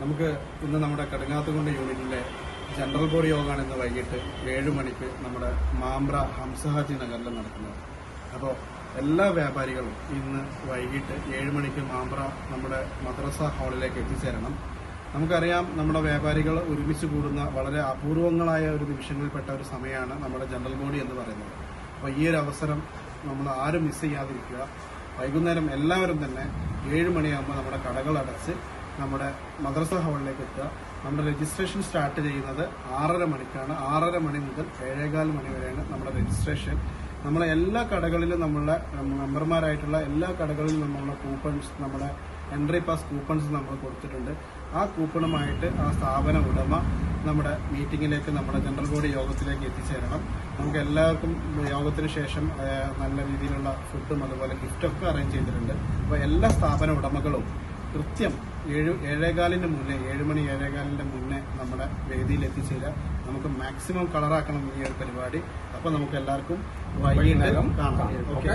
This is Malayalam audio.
നമുക്ക് ഇന്ന് നമ്മുടെ കടുങ്ങാത്തുകൊണ്ട് യൂണിറ്റിലെ ജനറൽ ബോഡി യോഗമാണ് ഇന്ന് വൈകിട്ട് ഏഴ് മണിക്ക് നമ്മുടെ മാമ്പ്ര ഹംസഹാജി നഗറിൽ നടക്കുന്നത്. അപ്പോൾ എല്ലാ വ്യാപാരികളും ഇന്ന് വൈകിട്ട് ഏഴ് മണിക്ക് മാമ്പ്ര നമ്മുടെ മദ്രസ ഹാളിലേക്ക് എത്തിച്ചേരണം. നമുക്കറിയാം നമ്മുടെ വ്യാപാരികൾ ഒരുമിച്ച് കൂടുന്ന വളരെ അപൂർവങ്ങളായ ഒരു നിമിഷങ്ങളിൽപ്പെട്ട ഒരു സമയമാണ് നമ്മുടെ ജനറൽ ബോഡി എന്ന് പറയുന്നത്. അപ്പോൾ ഈ ഒരു അവസരം നമ്മൾ ആരും മിസ് ചെയ്യാതിരിക്കുക. വൈകുന്നേരം എല്ലാവരും തന്നെ ഏഴ് മണിയാകുമ്പോൾ നമ്മുടെ കടകൾ അടച്ച് നമ്മുടെ മദ്രസ ഹാളിലേക്ക് എത്തുക. നമ്മുടെ രജിസ്ട്രേഷൻ സ്റ്റാർട്ട് ചെയ്യുന്നത് ആറര മണിക്കാണ്. ആറര മണി മുതൽ ഏഴേകാൽ മണി വരെയാണ് നമ്മുടെ രജിസ്ട്രേഷൻ നമ്മളെ എല്ലാ കടകളിലും നമ്മളുടെ മെമ്പർമാരായിട്ടുള്ള എല്ലാ കടകളിലും നമ്മളുടെ കൂപ്പൺസ് നമ്മുടെ എൻട്രി പാസ് കൂപ്പൺസ് നമ്മൾ കൊടുത്തിട്ടുണ്ട്. ആ കൂപ്പണുമായിട്ട് ആ സ്ഥാപന ഉടമ നമ്മുടെ മീറ്റിംഗിലേക്ക് നമ്മുടെ ജനറൽ ബോഡി യോഗത്തിലേക്ക് എത്തിച്ചേരണം. നമുക്ക് എല്ലാവർക്കും യോഗത്തിന് ശേഷം നല്ല രീതിയിലുള്ള ഫുഡും അതുപോലെ ഗിഫ്റ്റൊക്കെ അറേഞ്ച് ചെയ്തിട്ടുണ്ട്. അപ്പോൾ എല്ലാ സ്ഥാപന ഉടമകളും കൃത്യം ഏഴ് ഏഴേകാലിന് മുന്നേ ഏഴ് മണി ഏഴേകാലിന്റെ മുന്നേ നമ്മുടെ വേദിയിൽ എത്തിച്ചേരാം. നമുക്ക് മാക്സിമം കളറാക്കണം ഈ ഒരു പരിപാടി. അപ്പോൾ നമുക്ക് എല്ലാവർക്കും വൈകുന്നേരം കാണാം. ഓക്കെ